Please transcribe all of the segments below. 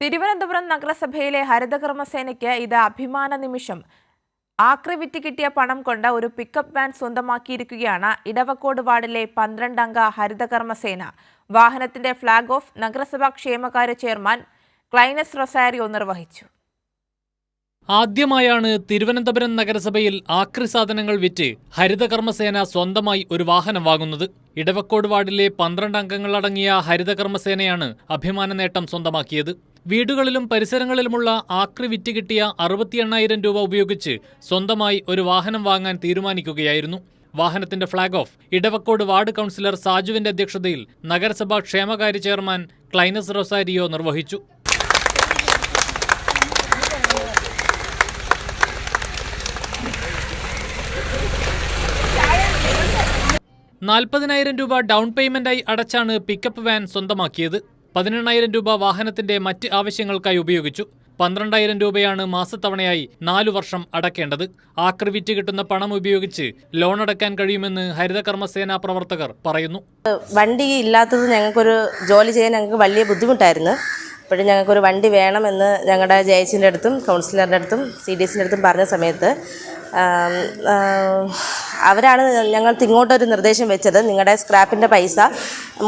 തിരുവനന്തപുരം നഗരസഭയിലെ ഹരിതകർമ്മസേനയ്ക്ക് ഇത് അഭിമാന നിമിഷം. ആക്രിവിറ്റ് കിട്ടിയ പണം കൊണ്ട് ഒരു പിക്കപ്പ് വാൻ സ്വന്തമാക്കിയിരിക്കുകയാണ് ഇടവക്കോട് വാർഡിലെ പന്ത്രണ്ടംഗ ഹരിതകർമ്മസേന. വാഹനത്തിന്റെ ഫ്ളാഗ് ഓഫ് നഗരസഭാ ക്ഷേമകാര്യ ചെയർമാൻ ക്ലൈനസ് റൊസാരിയോ നിർവഹിച്ചു. ആദ്യമായാണ് തിരുവനന്തപുരം നഗരസഭയിൽ ആക്രി സാധനങ്ങൾ വിറ്റ് ഹരിതകർമ്മസേന സ്വന്തമായി ഒരു വാഹനം വാങ്ങുന്നത്. ഇടവക്കോട് വാർഡിലെ പന്ത്രണ്ട് അംഗങ്ങളടങ്ങിയ ഹരിതകർമ്മസേനയാണ് അഭിമാന നേട്ടം സ്വന്തമാക്കിയത്. വീടുകളിലും പരിസരങ്ങളിലുമുള്ള ആക്രി വിറ്റ് കിട്ടിയ അറുപത്തി എണ്ണായിരം രൂപ ഉപയോഗിച്ച് സ്വന്തമായി ഒരു വാഹനം വാങ്ങാൻ തീരുമാനിക്കുകയായിരുന്നു. വാഹനത്തിന്റെ flag off Edavakkode ward councillor സാജുവിന്റെ അധ്യക്ഷതയിൽ നഗരസഭാ ക്ഷേമകാര്യ ചെയർമാൻ ക്ലൈനസ് റൊസാരിയോ നിർവഹിച്ചു. നാൽപ്പതിനായിരം രൂപ ഡൗൺ പേയ്മെന്റായി അടച്ചാണ് പിക്കപ്പ് വാൻ സ്വന്തമാക്കിയത്. പതിനെണ്ണായിരം രൂപ വാഹനത്തിന്റെ മറ്റ് ആവശ്യങ്ങൾക്കായി ഉപയോഗിച്ചു. പന്ത്രണ്ടായിരം രൂപയാണ് മാസത്തവണയായി നാലു വർഷം അടക്കേണ്ടത്. ആക്രി വിറ്റ് കിട്ടുന്ന പണം ഉപയോഗിച്ച് ലോൺ അടക്കാൻ കഴിയുമെന്ന് ഹരിതകർമ്മസേനാ പ്രവർത്തകർ പറയുന്നു. വണ്ടി ഇല്ലാത്തത് ഞങ്ങൾക്കൊരു ജോലി ചെയ്യാൻ ഞങ്ങൾക്ക് വലിയ ബുദ്ധിമുട്ടായിരുന്നു. അപ്പോഴും ഞങ്ങൾക്കൊരു വണ്ടി വേണമെന്ന് ഞങ്ങളുടെ ജയച്ചിന്റെ അടുത്തും കൗൺസിലറിന്റെ അടുത്തും സി ഡി എസിന്റെ അടുത്തും പറഞ്ഞ സമയത്ത് അവരാണ് ഞങ്ങൾക്ക് ഇങ്ങോട്ടൊരു നിർദ്ദേശം വെച്ചത്. നിങ്ങളുടെ സ്ക്രാപ്പിന്റെ പൈസ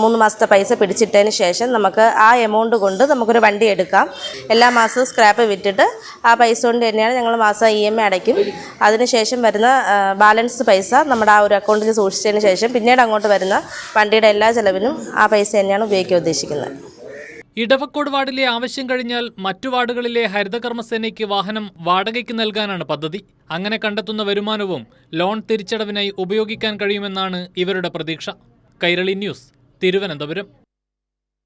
മൂന്ന് മാസത്തെ പൈസ പിടിച്ചിട്ടതിന് ശേഷം നമുക്ക് ആ എമൗണ്ട് കൊണ്ട് നമുക്കൊരു വണ്ടി എടുക്കാം. എല്ലാ മാസവും സ്ക്രാപ്പ് വിറ്റിട്ട് ആ പൈസ കൊണ്ട് തന്നെയാണ് ഞങ്ങൾ മാസം ഇ എം ഐ അടയ്ക്കും. അതിനുശേഷം വരുന്ന ബാലൻസ് പൈസ നമ്മുടെ ആ ഒരു അക്കൗണ്ടിൽ സൂക്ഷിച്ചതിന് ശേഷം പിന്നീട് അങ്ങോട്ട് വരുന്ന വണ്ടിയുടെ എല്ലാ ചിലവിനും ആ പൈസ തന്നെയാണ് ഉപയോഗിക്കാൻ ഉദ്ദേശിക്കുന്നത്. ഇടവക്കോട് വാർഡിലെ ആവശ്യം കഴിഞ്ഞാൽ മറ്റു വാർഡുകളിലെ ഹരിതകർമ്മസേനയ്ക്ക് വാഹനം വാടകയ്ക്ക് നൽകാനാണ് പദ്ധതി. അങ്ങനെ കണ്ടെത്തുന്ന വരുമാനവും ലോൺ തിരിച്ചടവിനായി ഉപയോഗിക്കാൻ കഴിയുമെന്നാണ് ഇവരുടെ പ്രതീക്ഷ. കൈരളി ന്യൂസ് തിരുവനന്തപുരം.